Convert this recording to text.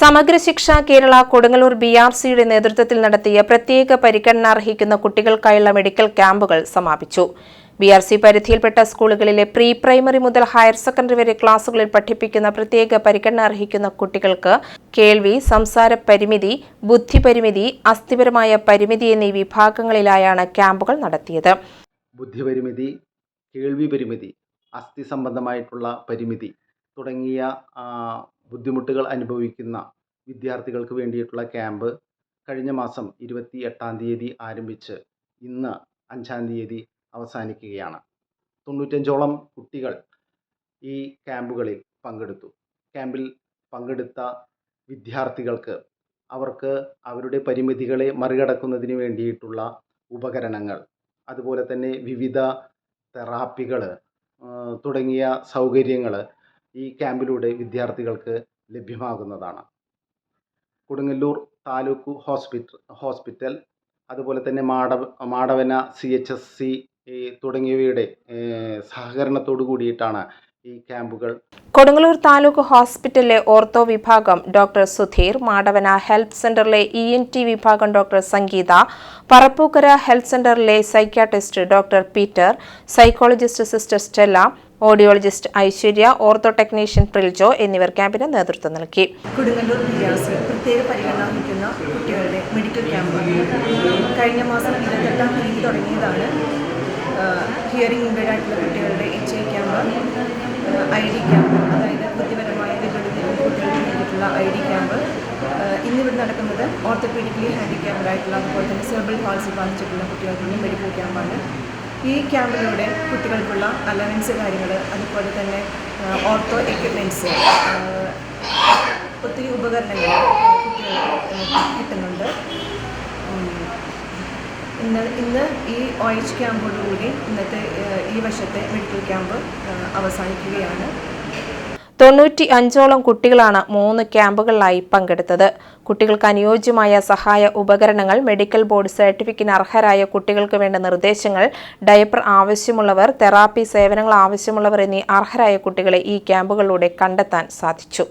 സമഗ്ര ശിക്ഷ Kerala Kodungallur B R സിയുടെ നേതൃത്വത്തിൽ നടത്തിയ പ്രത്യേക പരിഗണന അർഹിക്കുന്ന കുട്ടികൾക്കായുള്ള മെഡിക്കൽ ക്യാമ്പുകൾ സമാപിച്ചു. ബി ആർ സി പരിധിയിൽപ്പെട്ട സ്കൂളുകളിലെ പ്രീ പ്രൈമറി മുതൽ ഹയർ സെക്കൻഡറി വരെ ക്ലാസുകളിൽ പഠിപ്പിക്കുന്ന പ്രത്യേക പരിഗണന അർഹിക്കുന്ന കുട്ടികൾക്ക് കേൾവി സംസാര പരിമിതി ബുദ്ധി പരിമിതി അസ്ഥിപരമായ പരിമിതി എന്നീ വിഭാഗങ്ങളിലായാണ് ക്യാമ്പുകൾ നടത്തിയത്. ബുദ്ധി പരിമിതി കേൾവി പരിമിതി അസ്ഥി സംബന്ധമായിട്ടുള്ള പരിമിതി തുടങ്ങിയ ബുദ്ധിമുട്ടുകൾ അനുഭവിക്കുന്ന വിദ്യാർത്ഥികൾക്ക് വേണ്ടിയിട്ടുള്ള ക്യാമ്പ് കഴിഞ്ഞ മാസം ഇരുപത്തി എട്ടാം തീയതി ആരംഭിച്ച് ഇന്ന് അഞ്ചാം തീയതി അവസാനിക്കുകയാണ്. തൊണ്ണൂറ്റഞ്ചോളം കുട്ടികൾ ഈ ക്യാമ്പുകളിൽ പങ്കെടുത്തു. ക്യാമ്പിൽ പങ്കെടുത്ത വിദ്യാർത്ഥികൾക്ക് അവർക്ക് അവരുടെ പരിമിതികളെ മറികടക്കുന്നതിന് വേണ്ടിയിട്ടുള്ള ഉപകരണങ്ങൾ അതുപോലെ തന്നെ വിവിധ തെറാപ്പികൾ തുടങ്ങിയ സൗകര്യങ്ങൾ ഈ ക്യാമ്പിലൂടെ വിദ്യാർത്ഥികൾക്ക് ലഭ്യമാകുന്നതാണ്. കൊടുങ്ങല്ലൂർ താലൂക്ക് ഹോസ്പിറ്റൽ ഹോസ്പിറ്റൽ അതുപോലെ തന്നെ മാടവ Madavana C H S C തുടങ്ങിയവയുടെ സഹകരണത്തോടു കൂടിയിട്ടാണ് ഈ ക്യാമ്പുകൾ. കൊടുങ്ങല്ലൂർ താലൂക്ക് ഹോസ്പിറ്റലിലെ ഓർത്തോ വിഭാഗം ഡോക്ടർ സുധീർ മാടവന ഹെൽത്ത് സെന്ററിലെ ഇ എൻ ടി വിഭാഗം ഡോക്ടർ സംഗീത പറപ്പൂക്കര ഹെൽത്ത് സെന്ററിലെ psychiatrist doctor Peter psychologist sister Stella audiologist Aishwarya ortho technician Priljo എന്നിവർ ക്യാമ്പിന് നേതൃത്വം നൽകി. കൊടുങ്ങല്ലൂർ വിദ്യാസി പ്രത്യേക പരിഗണന കുട്ടികളുടെ മെഡിക്കൽ ക്യാമ്പ്. കഴിഞ്ഞ മാസം ഇരുപത്തെട്ടാം തീയതി തുടങ്ങിയതാണ് ഹിയറിംഗ് ഇമ്പേർഡ് കുട്ടികളുടെ H I camp I D camp അതായത് ബുദ്ധിപരമായ വേണ്ടിയിട്ടുള്ള ഐ ഡി ക്യാമ്പ്. ഇന്നിവിടെ നടക്കുന്നത് ഓർത്തോപീഡിക്കലി ഹാൻഡിക്യാപ്ഡ് ആയിട്ടുള്ള അതുപോലെ തന്നെ സെർബൽ പാൾസി ബാധിച്ചിട്ടുള്ള കുട്ടികൾക്കുള്ള മെഡിക്കൽ ക്യാമ്പാണ്. ഈ ക്യാമ്പിലൂടെ കുട്ടികൾക്കുള്ള അലവൻസ് കാര്യങ്ങൾ അതുപോലെ തന്നെ ഓർത്തോ എക്യുപ്മെന്റ്സ് ഒത്തിരി ഉപകരണങ്ങൾ കുട്ടികൾക്ക് കിട്ടുന്നുണ്ട്. ഇന്ന് ഇന്ന് ഈ ഒ എച്ച് ക്യാമ്പോടുകൂടി ഇന്നത്തെ ഈ വശത്തെ മെഡിക്കൽ ക്യാമ്പ് അവസാനിക്കുകയാണ്. തൊണ്ണൂറ്റി അഞ്ചോളം കുട്ടികളാണ് മൂന്ന് ക്യാമ്പുകളിലായി പങ്കെടുത്തത്. കുട്ടികൾക്ക് അനുയോജ്യമായ സഹായ ഉപകരണങ്ങൾ മെഡിക്കൽ ബോർഡ് സർട്ടിഫിക്കറ്റിന് അർഹരായ കുട്ടികൾക്ക് വേണ്ട നിർദ്ദേശങ്ങൾ ഡയപ്പർ ആവശ്യമുള്ളവർ തെറാപ്പി സേവനങ്ങൾ ആവശ്യമുള്ളവർ എന്നീ അർഹരായ കുട്ടികളെ ഈ ക്യാമ്പുകളിലൂടെ കണ്ടെത്താൻ സാധിച്ചു.